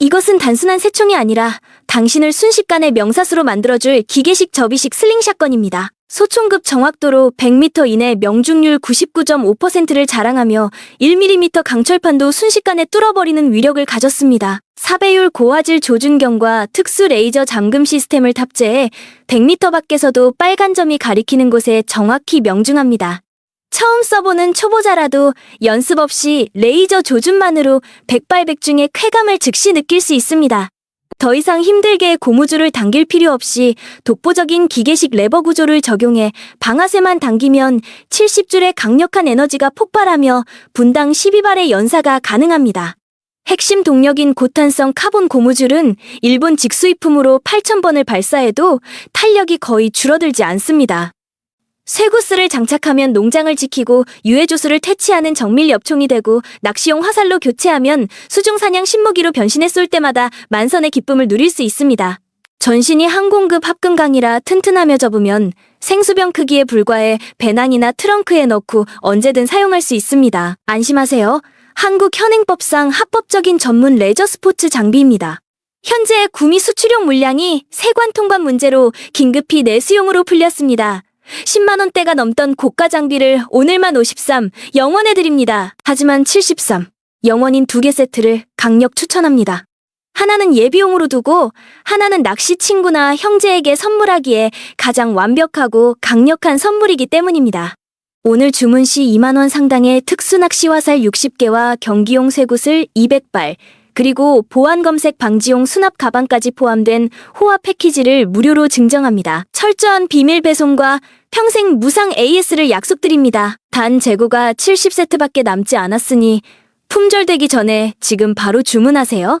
이것은 단순한 새총이 아니라 당신을 순식간에 명사수로 만들어줄 기계식 접이식 슬링샷건입니다. 소총급 정확도로 100m 이내 명중률 99.5%를 자랑하며 1mm 강철판도 순식간에 뚫어버리는 위력을 가졌습니다. 4배율 고화질 조준경과 특수 레이저 잠금 시스템을 탑재해 100m 밖에서도 빨간 점이 가리키는 곳에 정확히 명중합니다. 처음 써보는 초보자라도 연습 없이 레이저 조준만으로 백발백중의 쾌감을 즉시 느낄 수 있습니다. 더 이상 힘들게 고무줄을 당길 필요 없이 독보적인 기계식 레버 구조를 적용해 방아쇠만 당기면 70줄의 강력한 에너지가 폭발하며 분당 12발의 연사가 가능합니다. 핵심 동력인 고탄성 카본 고무줄은 일본 직수입품으로 8,000번을 발사해도 탄력이 거의 줄어들지 않습니다. 쇠구스를 장착하면 농장을 지키고 유해조수를 퇴치하는 정밀 엽총이 되고 낚시용 화살로 교체하면 수중사냥 신무기로 변신해 쏠 때마다 만선의 기쁨을 누릴 수 있습니다. 전신이 항공급 합금강이라 튼튼하며 접으면 생수병 크기에 불과해 배낭이나 트렁크에 넣고 언제든 사용할 수 있습니다. 안심하세요. 한국 현행법상 합법적인 전문 레저 스포츠 장비입니다. 현재 구미 수출용 물량이 세관 통관 문제로 긴급히 내수용으로 풀렸습니다. 10만원대가 넘던 고가 장비를 오늘만 53, 영원해드립니다. 하지만 73, 영원인 두 개 세트를 강력 추천합니다. 하나는 예비용으로 두고 하나는 낚시 친구나 형제에게 선물하기에 가장 완벽하고 강력한 선물이기 때문입니다. 오늘 주문 시 2만원 상당의 특수 낚시 화살 60개와 경기용 쇠굿을 200발, 그리고 보안 검색 방지용 수납 가방까지 포함된 호화 패키지를 무료로 증정합니다. 철저한 비밀 배송과 평생 무상 AS를 약속드립니다. 단 재고가 70세트밖에 남지 않았으니 품절되기 전에 지금 바로 주문하세요.